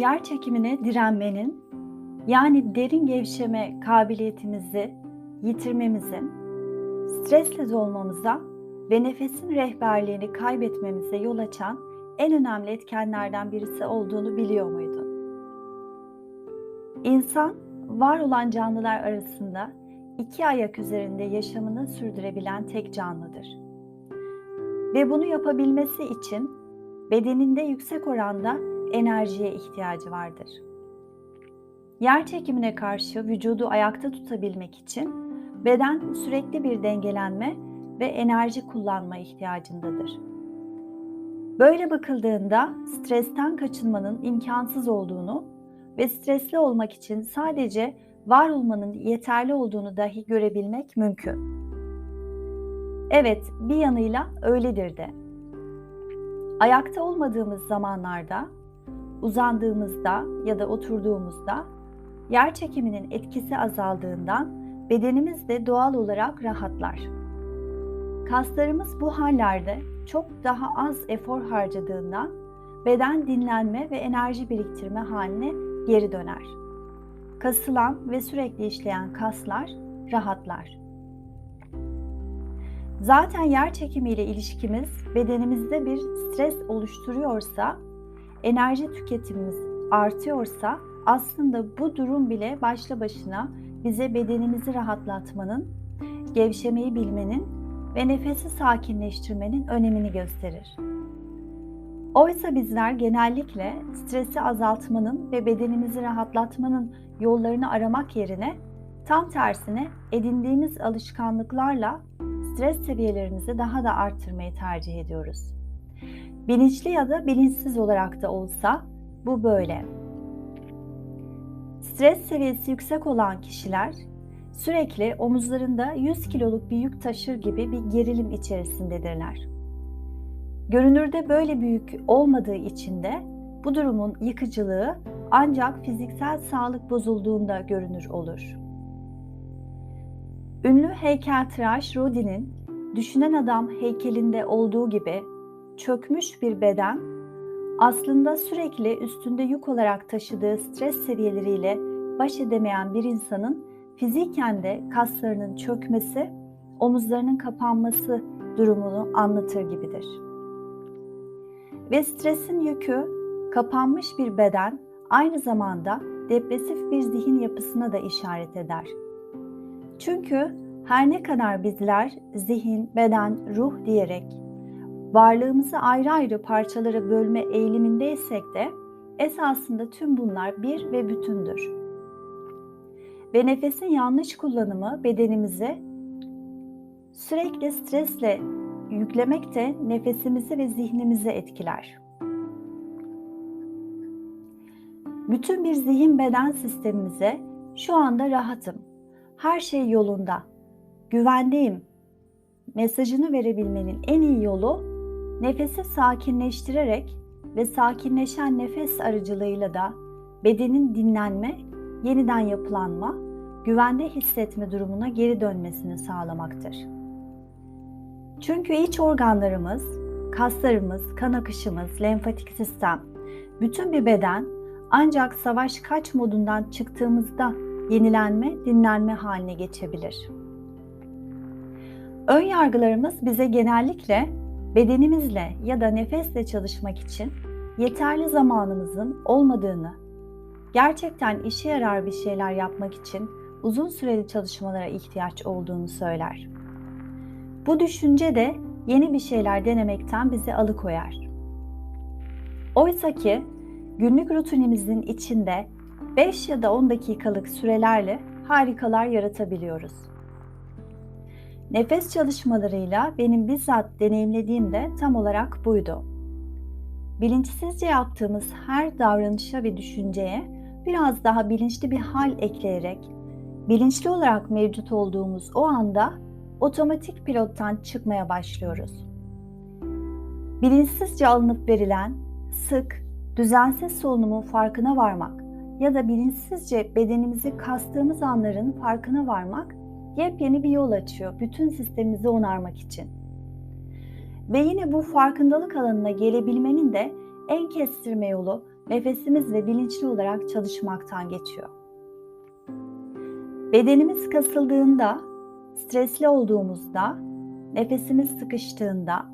yer çekimine direnmenin yani derin gevşeme kabiliyetimizi yitirmemizin, stresle dolmamıza ve nefesin rehberliğini kaybetmemize yol açan en önemli etkenlerden birisi olduğunu biliyor muydun? İnsan, var olan canlılar arasında iki ayak üzerinde yaşamını sürdürebilen tek canlıdır. Ve bunu yapabilmesi için bedeninde yüksek oranda enerjiye ihtiyacı vardır. Yer çekimine karşı vücudu ayakta tutabilmek için beden sürekli bir dengelenme ve enerji kullanma ihtiyacındadır. Böyle bakıldığında stresten kaçınmanın imkansız olduğunu ve stresli olmak için sadece var olmanın yeterli olduğunu dahi görebilmek mümkün. Evet, bir yanıyla öyledir de. Ayakta olmadığımız zamanlarda, uzandığımızda ya da oturduğumuzda yer çekiminin etkisi azaldığından bedenimiz de doğal olarak rahatlar. Kaslarımız bu hallerde çok daha az efor harcadığından beden dinlenme ve enerji biriktirme haline geri döner. Kasılan ve sürekli işleyen kaslar rahatlar. Zaten yer çekimiyle ilişkimiz bedenimizde bir stres oluşturuyorsa, enerji tüketimimiz artıyorsa aslında bu durum bile başlı başına bize bedenimizi rahatlatmanın, gevşemeyi bilmenin ve nefesi sakinleştirmenin önemini gösterir. Oysa bizler genellikle stresi azaltmanın ve bedenimizi rahatlatmanın yollarını aramak yerine tam tersine edindiğimiz alışkanlıklarla stres seviyelerimizi daha da arttırmayı tercih ediyoruz. Bilinçli ya da bilinçsiz olarak da olsa bu böyle. Stres seviyesi yüksek olan kişiler sürekli omuzlarında 100 kiloluk bir yük taşır gibi bir gerilim içerisindedirler. Görünürde böyle büyük olmadığı için de bu durumun yıkıcılığı ancak fiziksel sağlık bozulduğunda görünür olur. Ünlü heykeltıraş Rodin'in Düşünen Adam heykelinde olduğu gibi çökmüş bir beden aslında sürekli üstünde yük olarak taşıdığı stres seviyeleriyle baş edemeyen bir insanın fiziken de kaslarının çökmesi, omuzlarının kapanması durumunu anlatır gibidir. Ve stresin yükü kapanmış bir beden aynı zamanda depresif bir zihin yapısına da işaret eder. Çünkü her ne kadar bizler zihin, beden, ruh diyerek varlığımızı ayrı ayrı parçalara bölme eğilimindeysek de esasında tüm bunlar bir ve bütündür. Ve nefesin yanlış kullanımı bedenimizi sürekli stresle yüklemek de nefesimizi ve zihnimizi etkiler. Bütün bir zihin beden sistemimize şu anda rahatım, her şey yolunda, güvendeyim mesajını verebilmenin en iyi yolu nefesi sakinleştirerek ve sakinleşen nefes aracılığıyla da bedenin dinlenme, yeniden yapılanma, güvende hissetme durumuna geri dönmesini sağlamaktır. Çünkü iç organlarımız, kaslarımız, kan akışımız, lenfatik sistem, bütün bir beden ancak savaş kaç modundan çıktığımızda yenilenme, dinlenme haline geçebilir. Ön yargılarımız bize genellikle bedenimizle ya da nefesle çalışmak için yeterli zamanımızın olmadığını, gerçekten işe yarar bir şeyler yapmak için uzun süreli çalışmalara ihtiyaç olduğunu söyler. Bu düşünce de yeni bir şeyler denemekten bizi alıkoyar. Oysa ki günlük rutinimizin içinde 5 ya da 10 dakikalık sürelerle harikalar yaratabiliyoruz. Nefes çalışmalarıyla benim bizzat deneyimlediğim de tam olarak buydu. Bilinçsizce yaptığımız her davranışa ve düşünceye biraz daha bilinçli bir hal ekleyerek bilinçli olarak mevcut olduğumuz o anda otomatik pilottan çıkmaya başlıyoruz. Bilinçsizce alınıp verilen sık, düzensiz solunumun farkına varmak ya da bilinçsizce bedenimizi kastığımız anların farkına varmak yepyeni bir yol açıyor bütün sistemimizi onarmak için. Ve yine bu farkındalık alanına gelebilmenin de en kestirme yolu nefesimiz ve bilinçli olarak çalışmaktan geçiyor. Bedenimiz kasıldığında, stresli olduğumuzda, nefesimiz sıkıştığında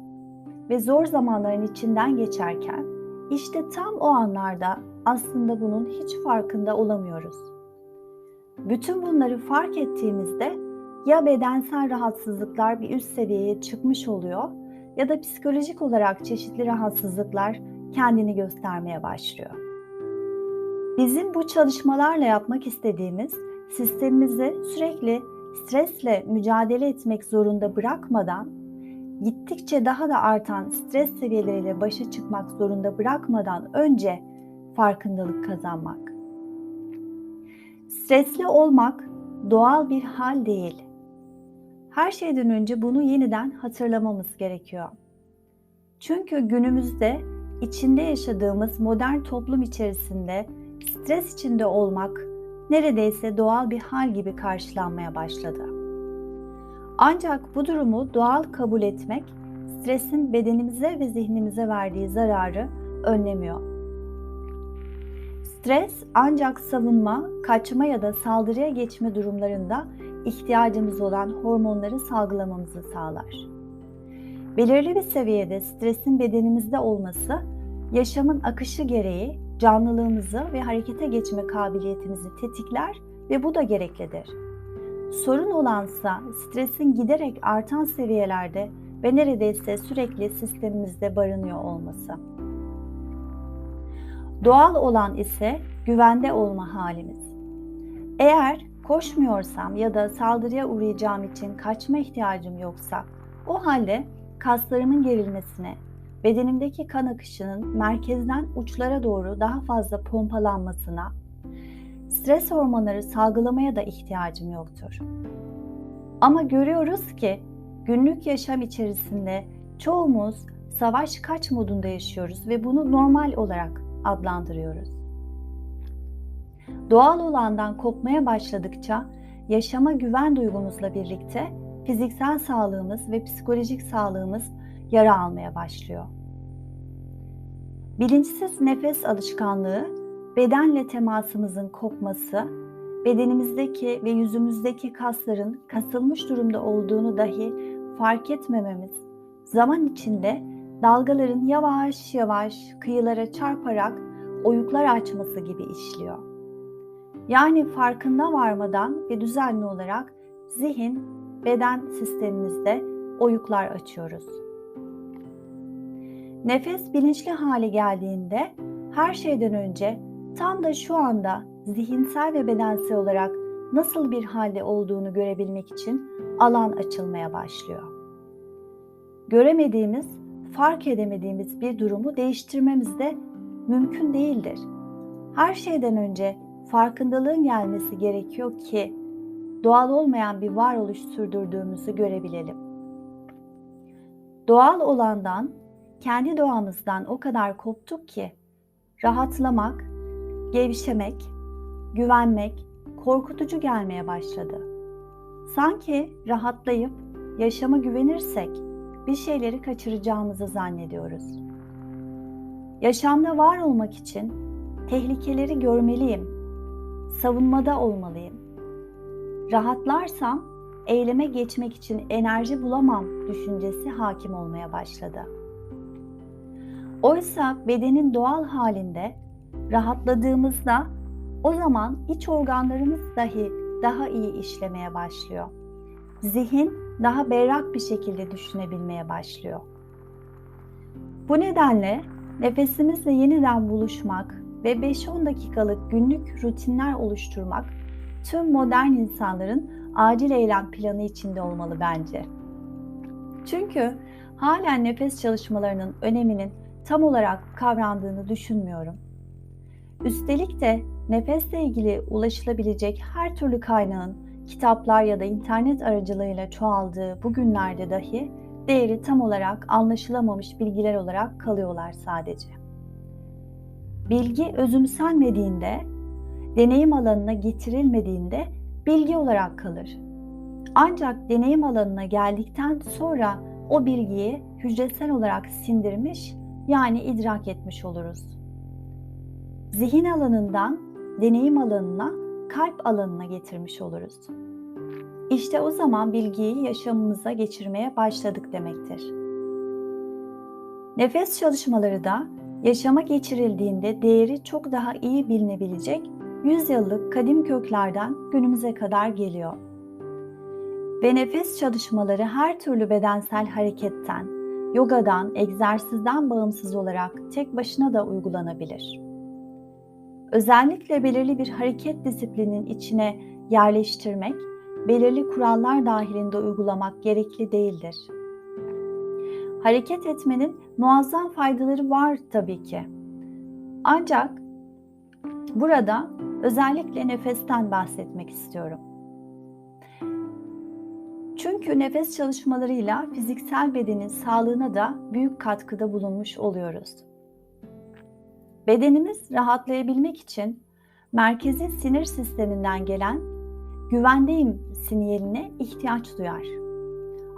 ve zor zamanların içinden geçerken işte tam o anlarda aslında bunun hiç farkında olamıyoruz. Bütün bunları fark ettiğimizde ya bedensel rahatsızlıklar bir üst seviyeye çıkmış oluyor ya da psikolojik olarak çeşitli rahatsızlıklar kendini göstermeye başlıyor. Bizim bu çalışmalarla yapmak istediğimiz sistemimizi sürekli stresle mücadele etmek zorunda bırakmadan, gittikçe daha da artan stres seviyeleriyle başa çıkmak zorunda bırakmadan önce farkındalık kazanmak. Stresli olmak doğal bir hal değil. Her şeyden önce bunu yeniden hatırlamamız gerekiyor. Çünkü günümüzde içinde yaşadığımız modern toplum içerisinde stres içinde olmak neredeyse doğal bir hal gibi karşılanmaya başladı. Ancak bu durumu doğal kabul etmek stresin bedenimize ve zihnimize verdiği zararı önlemiyor. Stres ancak savunma, kaçma ya da saldırıya geçme durumlarında ihtiyacımız olan hormonları salgılamamızı sağlar. Belirli bir seviyede stresin bedenimizde olması, yaşamın akışı gereği canlılığımızı ve harekete geçme kabiliyetimizi tetikler ve bu da gereklidir. Sorun olansa stresin giderek artan seviyelerde ve neredeyse sürekli sistemimizde barınıyor olması. Doğal olan ise güvende olma halimiz. Eğer koşmuyorsam ya da saldırıya uğrayacağım için kaçma ihtiyacım yoksa o halde kaslarımın gerilmesine, bedenimdeki kan akışının merkezden uçlara doğru daha fazla pompalanmasına, stres hormonları salgılamaya da ihtiyacım yoktur. Ama görüyoruz ki günlük yaşam içerisinde çoğumuz savaş kaç modunda yaşıyoruz ve bunu normal olarak adlandırıyoruz. Doğal olandan kopmaya başladıkça yaşama güven duygumuzla birlikte fiziksel sağlığımız ve psikolojik sağlığımız yara almaya başlıyor. Bilinçsiz nefes alışkanlığı, bedenle temasımızın kopması, bedenimizdeki ve yüzümüzdeki kasların kasılmış durumda olduğunu dahi fark etmememiz, zaman içinde dalgaların yavaş yavaş kıyılara çarparak oyuklar açması gibi işliyor. Yani farkında varmadan ve düzenli olarak zihin, beden sistemimizde oyuklar açıyoruz. Nefes bilinçli hale geldiğinde her şeyden önce tam da şu anda zihinsel ve bedensel olarak nasıl bir halde olduğunu görebilmek için alan açılmaya başlıyor. Göremediğimiz, fark edemediğimiz bir durumu değiştirmemiz de mümkün değildir. Her şeyden önce farkındalığın gelmesi gerekiyor ki doğal olmayan bir varoluş sürdürdüğümüzü görebilelim. Doğal olandan kendi doğamızdan o kadar koptuk ki rahatlamak, gevşemek, güvenmek korkutucu gelmeye başladı. Sanki rahatlayıp yaşama güvenirsek bir şeyleri kaçıracağımızı zannediyoruz. Yaşamda var olmak için tehlikeleri görmeliyim, savunmada olmalıyım. Rahatlarsam eyleme geçmek için enerji bulamam düşüncesi hakim olmaya başladı.'' Oysa bedenin doğal halinde rahatladığımızda o zaman iç organlarımız dahi daha iyi işlemeye başlıyor. Zihin daha berrak bir şekilde düşünebilmeye başlıyor. Bu nedenle nefesimizle yeniden buluşmak ve 5-10 dakikalık günlük rutinler oluşturmak tüm modern insanların acil eylem planı içinde olmalı bence. Çünkü halen nefes çalışmalarının öneminin tam olarak kavrandığını düşünmüyorum. Üstelik de nefesle ilgili ulaşılabilecek her türlü kaynağın kitaplar ya da internet aracılığıyla çoğaldığı bu günlerde dahi değeri tam olarak anlaşılamamış bilgiler olarak kalıyorlar sadece. Bilgi özümsenmediğinde, deneyim alanına getirilmediğinde bilgi olarak kalır. Ancak deneyim alanına geldikten sonra o bilgiyi hücresel olarak sindirmiş yani idrak etmiş oluruz. zihin alanından deneyim alanına, kalp alanına getirmiş oluruz. İşte o zaman bilgiyi yaşamımıza geçirmeye başladık demektir. Nefes çalışmaları da yaşama geçirildiğinde değeri çok daha iyi bilinebilecek yüzyıllık kadim köklerden günümüze kadar geliyor. Ve nefes çalışmaları her türlü bedensel hareketten, yogadan, egzersizden bağımsız olarak tek başına da uygulanabilir. Özellikle belirli bir hareket disiplinin içine yerleştirmek, belirli kurallar dahilinde uygulamak gerekli değildir. Hareket etmenin muazzam faydaları var tabii ki. Ancak burada özellikle nefesten bahsetmek istiyorum. Çünkü nefes çalışmalarıyla fiziksel bedenin sağlığına da büyük katkıda bulunmuş oluyoruz. Bedenimiz rahatlayabilmek için merkezi sinir sisteminden gelen güvendeyim sinyaline ihtiyaç duyar.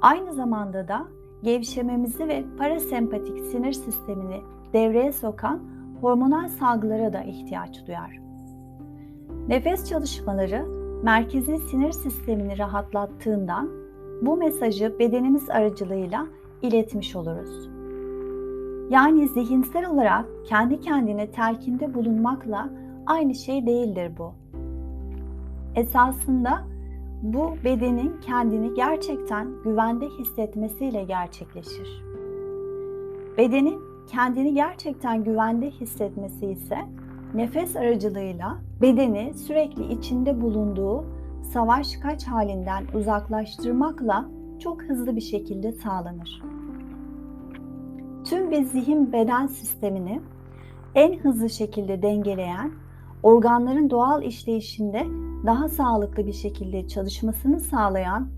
Aynı zamanda da gevşememizi ve parasempatik sinir sistemini devreye sokan hormonal salgılara da ihtiyaç duyar. Nefes çalışmaları merkezi sinir sistemini rahatlattığından bu mesajı bedenimiz aracılığıyla iletmiş oluruz. Yani zihinsel olarak kendi kendine telkinde bulunmakla aynı şey değildir bu. Esasında bu bedenin kendini gerçekten güvende hissetmesiyle gerçekleşir. Bedenin kendini gerçekten güvende hissetmesi ise nefes aracılığıyla bedeni sürekli içinde bulunduğu savaş kaç halinden uzaklaştırmakla çok hızlı bir şekilde sağlanır. Tüm bir zihin beden sistemini en hızlı şekilde dengeleyen, organların doğal işleyişinde daha sağlıklı bir şekilde çalışmasını sağlayan,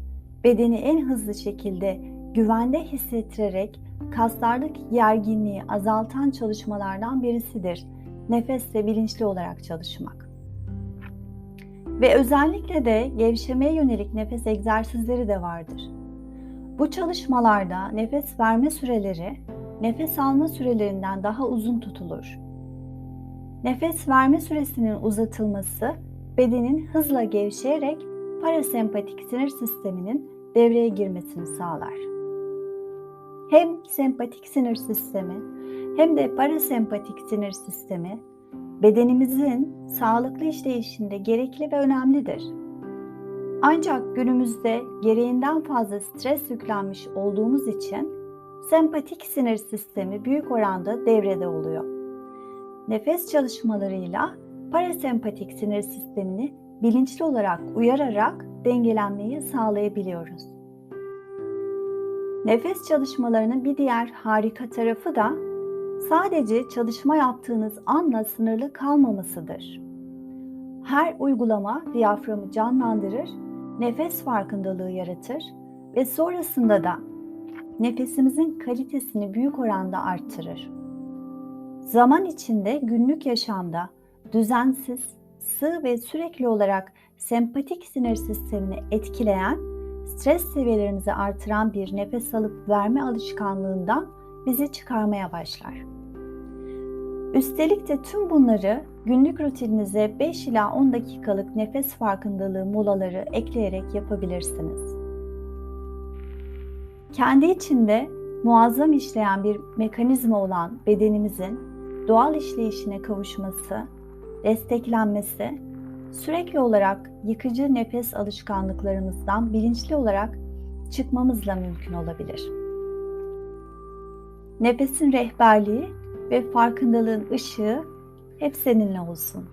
bedeni en hızlı şekilde güvende hissettirerek kaslardaki gerginliği azaltan çalışmalardan birisidir. Nefesle bilinçli olarak çalışmak. Ve özellikle de gevşemeye yönelik nefes egzersizleri de vardır. Bu çalışmalarda nefes verme süreleri nefes alma sürelerinden daha uzun tutulur. Nefes verme süresinin uzatılması bedenin hızla gevşeyerek parasempatik sinir sisteminin devreye girmesini sağlar. Hem sempatik sinir sistemi hem de parasempatik sinir sistemi bedenimizin sağlıklı işleyişinde gerekli ve önemlidir. Ancak günümüzde gereğinden fazla stres yüklenmiş olduğumuz için sempatik sinir sistemi büyük oranda devrede oluyor. Nefes çalışmalarıyla parasempatik sinir sistemini bilinçli olarak uyararak dengelenmeyi sağlayabiliyoruz. Nefes çalışmalarının bir diğer harika tarafı da sadece çalışma yaptığınız anla sınırlı kalmamasıdır. Her uygulama diyaframı canlandırır, nefes farkındalığı yaratır ve sonrasında da nefesimizin kalitesini büyük oranda arttırır. Zaman içinde günlük yaşamda düzensiz, sığ ve sürekli olarak sempatik sinir sistemini etkileyen, stres seviyelerimizi artıran bir nefes alıp verme alışkanlığından bizi çıkarmaya başlar. Üstelik de tüm bunları günlük rutininize 5 ila 10 dakikalık nefes farkındalığı molaları ekleyerek yapabilirsiniz. Kendi içinde muazzam işleyen bir mekanizma olan bedenimizin doğal işleyişine kavuşması, desteklenmesi, sürekli olarak yıkıcı nefes alışkanlıklarımızdan bilinçli olarak çıkmamızla mümkün olabilir. Nefesin rehberliği ve farkındalığın ışığı hep seninle olsun.